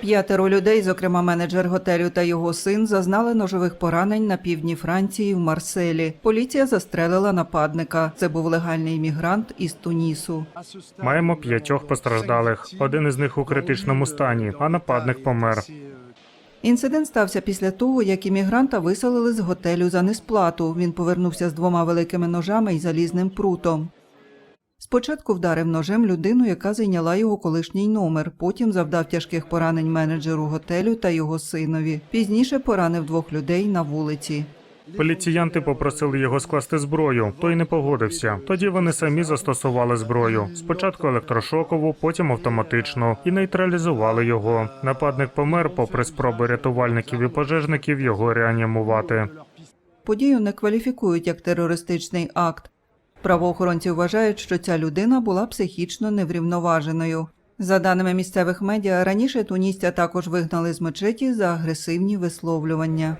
П'ятеро людей, зокрема менеджер готелю та його син, зазнали ножових поранень на півдні Франції в Марселі. Поліція застрелила нападника. Це був легальний іммігрант із Тунісу. Маємо п'ятьох постраждалих. Один із них у критичному стані, а нападник помер. Інцидент стався після того, як іммігранта виселили з готелю за несплату. Він повернувся з двома великими ножами і залізним прутом. Спочатку вдарив ножем людину, яка зайняла його колишній номер. Потім завдав тяжких поранень менеджеру готелю та його синові. Пізніше поранив двох людей на вулиці. Поліціянти попросили його скласти зброю. Той не погодився. Тоді вони самі застосували зброю. Спочатку електрошокову, потім автоматичну, і нейтралізували його. Нападник помер, попри спроби рятувальників і пожежників його реанімувати. Подію не кваліфікують як терористичний акт. Правоохоронці вважають, що ця людина була психічно неврівноваженою. За даними місцевих медіа, раніше туністя також вигнали з мечеті за агресивні висловлювання.